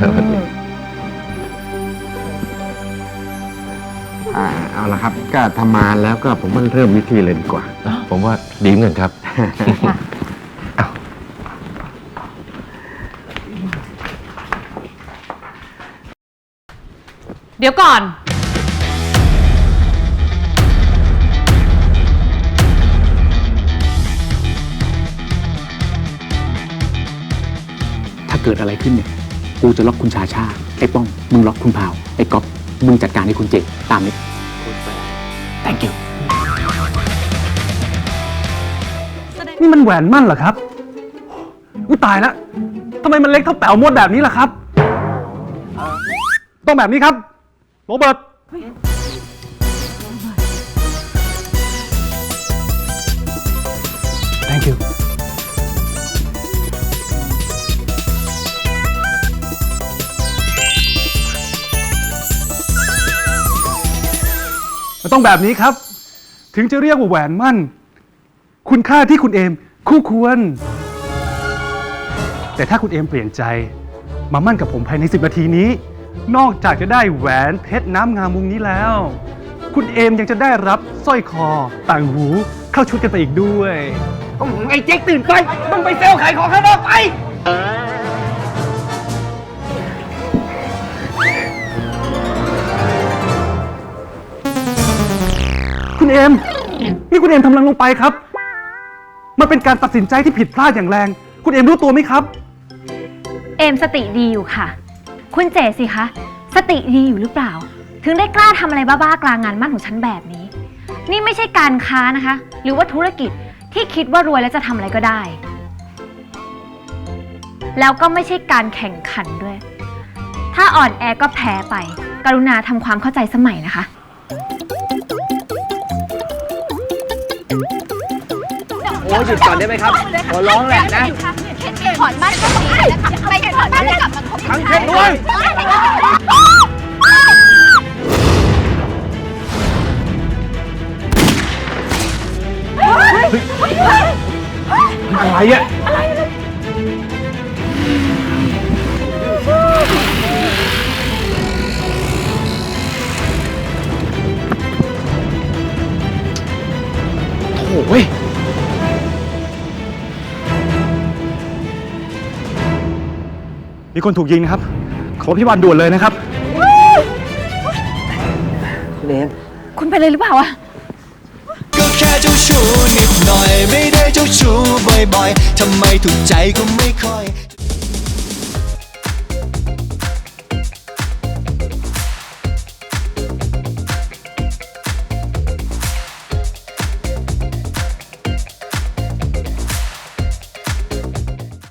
อ่าเอาละครับ ก็ทำมาแล้วก็ผมว่าเริ่มวิธีเลยดีกว่า ผมว่าดีเหมือนกันครับ เดี๋ยวก่อน ถ้าเกิดอะไรขึ้นเนี่ย กูจะล็อกคุณชาชา ไอ้ป้อง มึงล็อกคุณพาว ไอ้ก๊อฟมึงจัดการให้คุณเจตามนี้ thank you นี่มันแหวนมั่นเหรอครับอุ้ยตายแล้วทำไมมันเล็กเท่าแป๋วมดแบบนี้ล่ะครับ ต้องแบบนี้ครับ โรเบิร์ต มันต้องแบบนี้ครับ ถึงจะเรียกว่าแหวนมั่น คุณค่าที่คุณเอมคู่ควร แต่ถ้าคุณเอมเปลี่ยนใจ มามั่นกับผมภายใน 10 นาทีนี้ นอกจากจะได้แหวนเพชรน้ำงามวงนี้แล้ว คุณเอมยังจะได้รับสร้อยคอต่างหูเข้าชุดกันไปอีกด้วย ไอ้เจ๊กตื่นไป ต้องไปเซลขายของข้างนอกไป เอม นี่คุณเอมทำอะไรลงไปครับ มันเป็นการตัดสินใจที่ผิดพลาดอย่างแรง คุณเอมรู้ตัวไหมครับ เอมสติดีอยู่ค่ะ คุณเจสิคะ สติดีอยู่หรือเปล่า ถึงได้กล้าทำอะไรบ้าๆกลางงานมั่นของฉันแบบนี้ นี่ไม่ใช่การค้านะคะ หรือว่าธุรกิจที่คิดว่ารวยแล้วจะทำอะไรก็ได้ แล้วก็ไม่ใช่การแข่งขันด้วย ถ้าอ่อนแอก็แพ้ไป กรุณาทำความเข้าใจสมัยนะคะ อ้หยุดก่อนได้ไหมครับขอร้องแหละนะถอนบ้านก็ดีนะคะไม่ถอนบ้านกลับมาคบทั้งเข้มด้วยอะไรอะโอ้ย มีคนถูกยิงนะครับ ขอพี่บาลด่วนเลยนะครับ คุณเป็นเลยหรือเปล่าอะก็แค่เจ้าชู้นิดหน่อย ไม่ได้เจ้าชู้บ่อยๆทำไมถูกใจก็ไม่ค่อย